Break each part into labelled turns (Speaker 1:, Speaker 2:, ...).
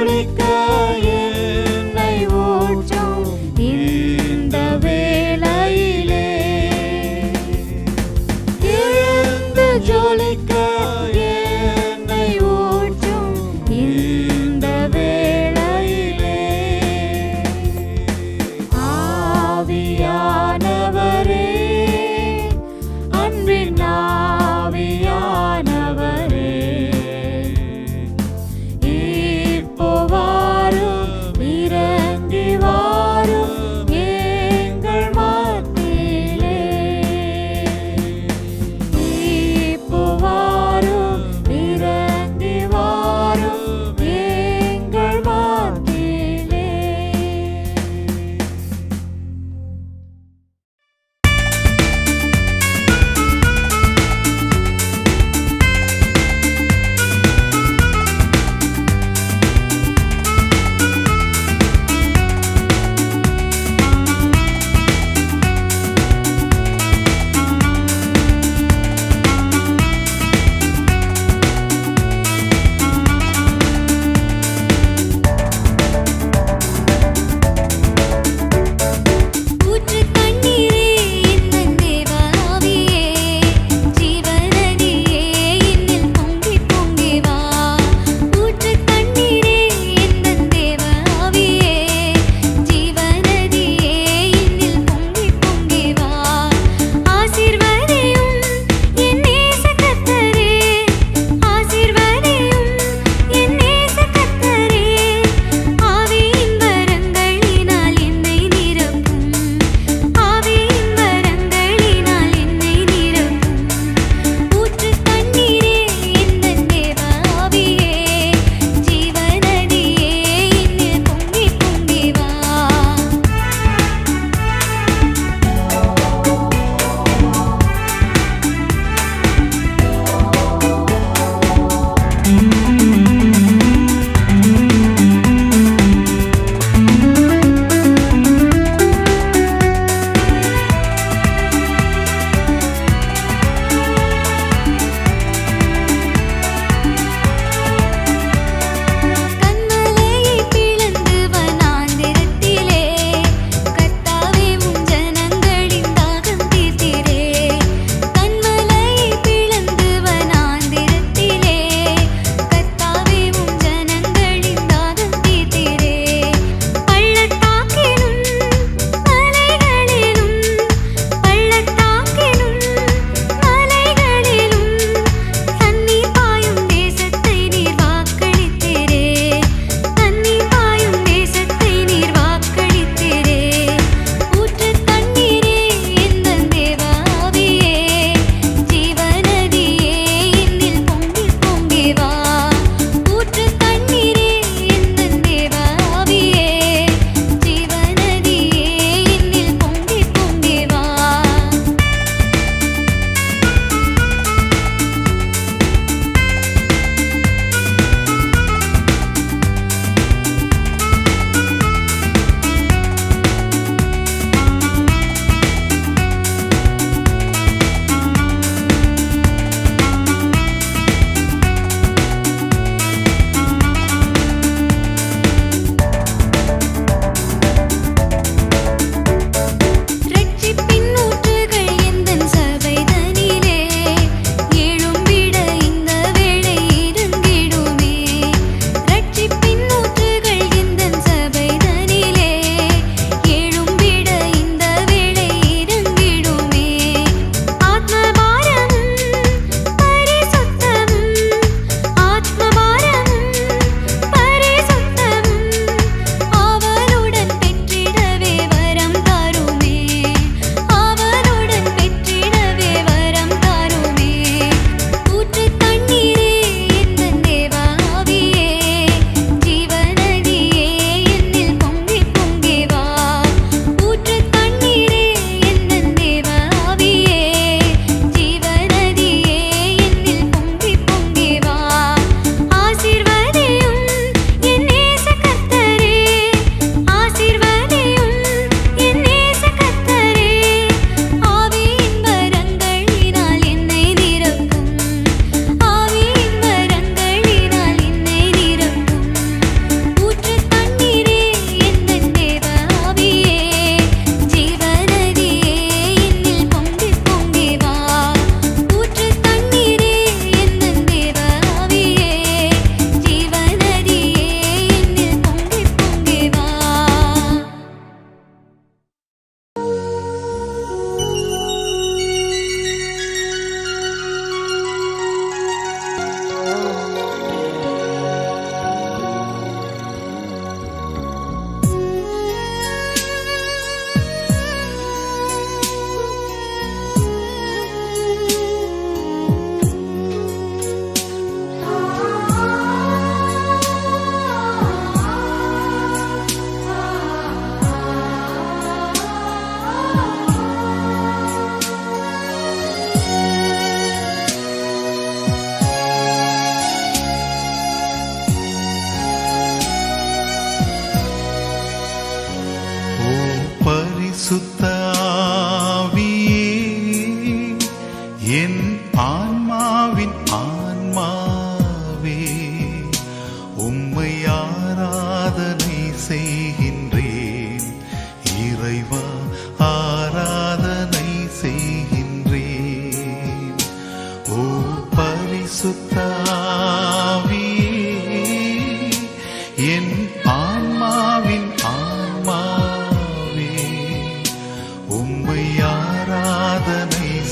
Speaker 1: Unique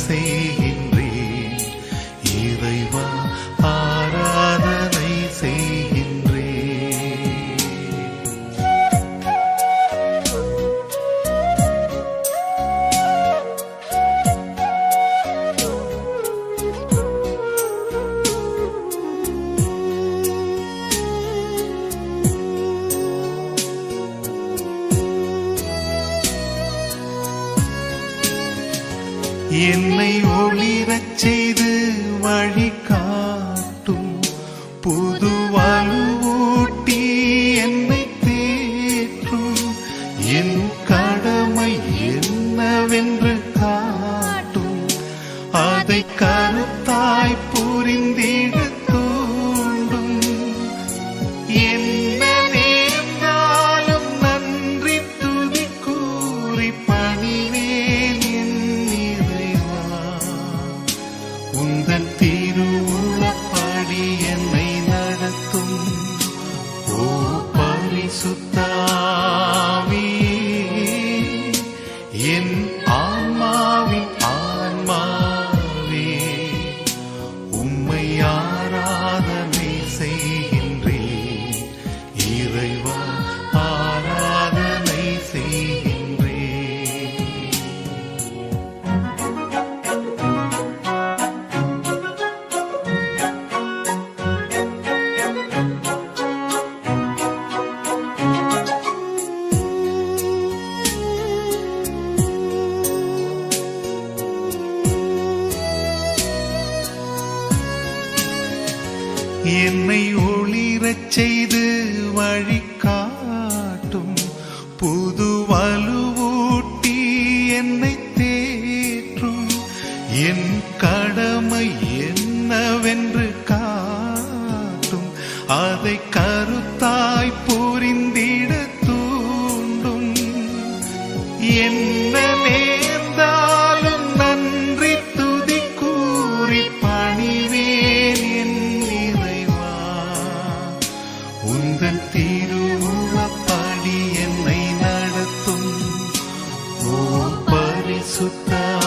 Speaker 1: see. சுத்தா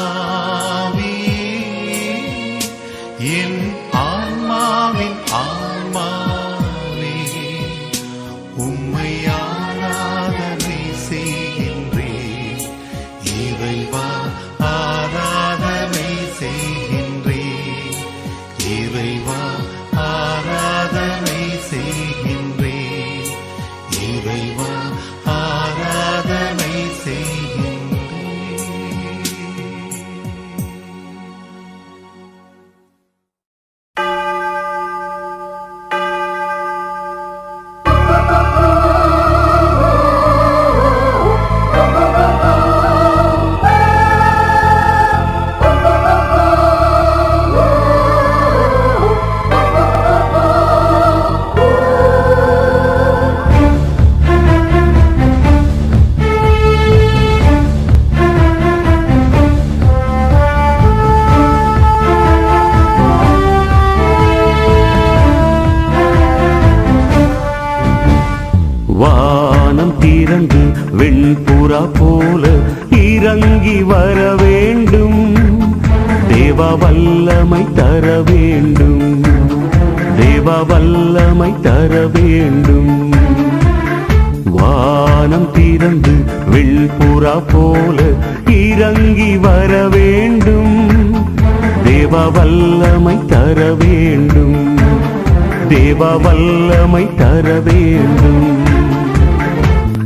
Speaker 1: வல்லமை தர வேண்டும்.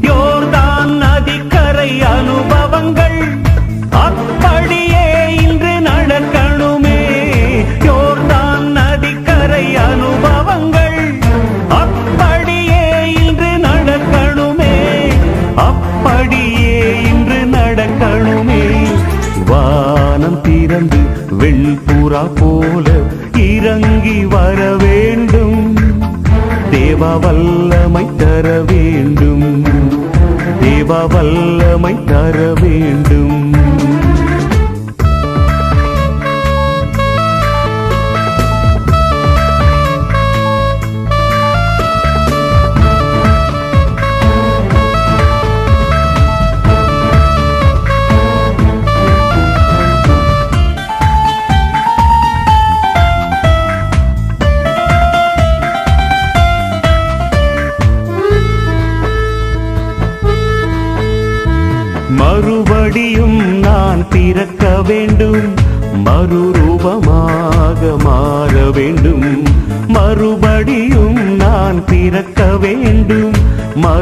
Speaker 1: யோர்தான் நதிக்கரை அனுபவங்கள் அப்படியே இன்று நடக்கணுமே. யோர்தான் நதிக்கரை அனுபவங்கள் அப்படியே இன்று நடக்கணுமே. அப்படியே இன்று
Speaker 2: நடக்கணுமே. வானம் திறந்து வெள்புறா போல தேவ வல்லமை தர வேண்டும். தேவ வல்லமை தர வேண்டும்.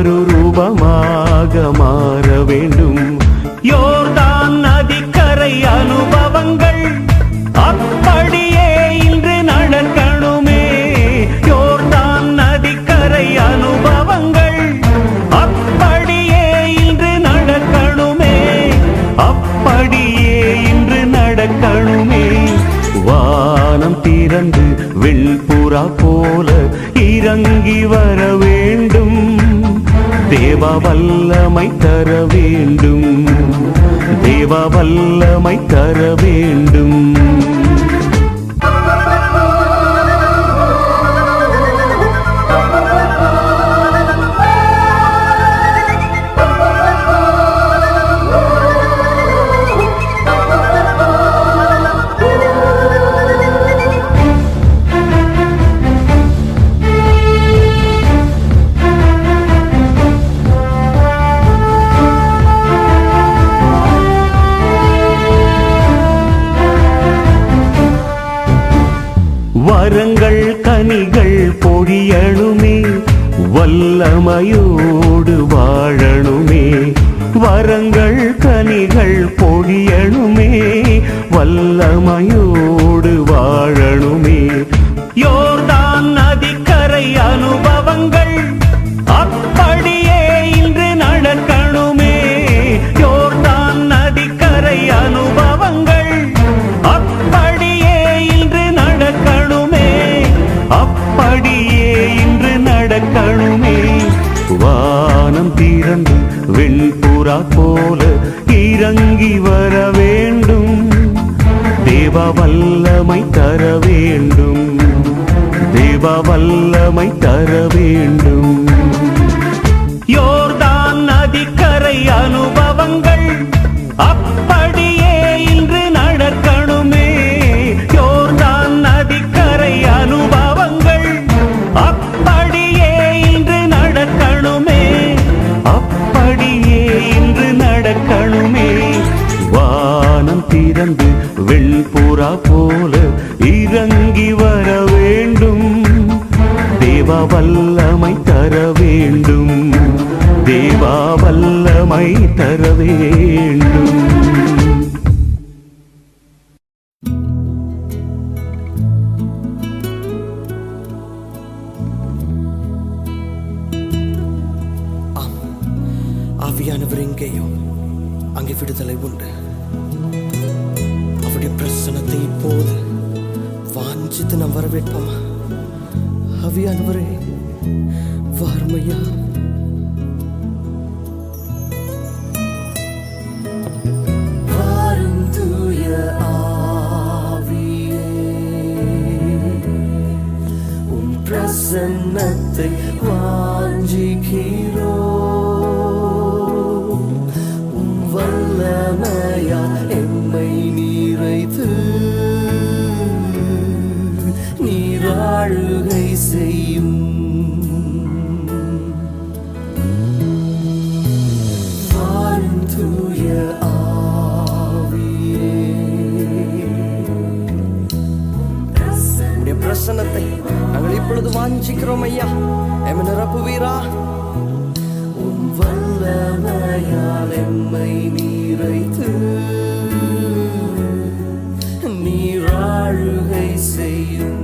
Speaker 2: மறு ரூபமாக மாற வேண்டும். யோர்தான் நதிக்கரை அனுபவங்கள் அப்படியே இன்று நடக்கணுமே. யோர்தான் நதிக்கரை அனுபவங்கள் அப்படியே இன்று நடக்கணுமே. அப்படியே இன்று நடக்கணுமே. வானம் திறந்து வெண்புறா போல இறங்கி வரவு தேவ வல்லமை தர வேண்டும். தேவ வல்லமை தர வேண்டும். வாழணுமே வல்லமையோடு வாழணுமே. வரங்கள் கனிகள் பொழியணுமே வல்லமையோ வல்லமை தர வேண்டும். தேவ வல்லமை தர வேண்டும்.
Speaker 3: யோர்தான் நதிக்கரை அனுபவங்கள் அவருடைய இப்போது வாஞ்சித்து நாம் வரவேற்போமா? அவியானவரே வார்மையா. வாரும் பிரசன்னத்தை வாஞ்சிக்கிறோம். இப்பொழுது வாஞ்சிக்கிறோம் ஐயா. எம் நிரப்புவீரா உம் வல்லமையால் எம்மை நீரைத்து நீராழுகை செய்யும்